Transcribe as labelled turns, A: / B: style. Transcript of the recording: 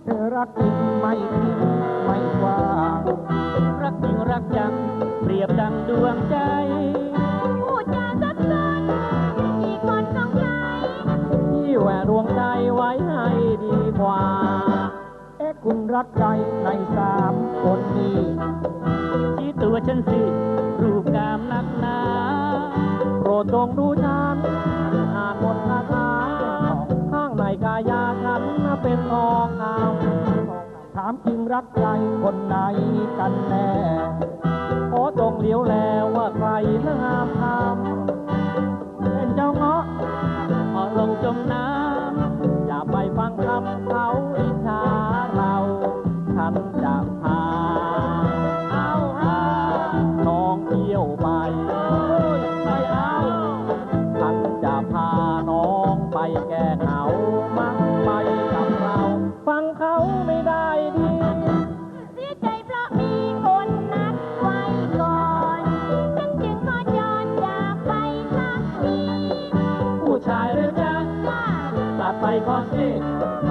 A: รักเธอรักจริงไม่ทิ้งไม่ว่าง
B: รักจริงรักจังเปรียบดังดวงใจ
C: พูดจาซับซ้อนอีกคนสงสัย
B: ที่แหวดวงใจไว้ให้ดีกว่า
A: เอ๊ะคุณรักใครในสามคนนี้
B: ชี้ตัวฉันสิ รูปงามนักหนา
A: โปรดจงดูฉันอ่านบทคาถา เป็นทองคำถามจริงรักใครคนไหนกันแน่โอ้จงเลี้ยวแล้วว่าใครนะงามทำเป็นเจ้าเงาะ
B: พอลงจมน้ำ
A: อย่าไปฟังคำเขาอิจฉาเราฉันจะพาเอาหาน้องเที่ยวไปไม่เอาฉันจะพาน้องไปแกล้ง ไปก่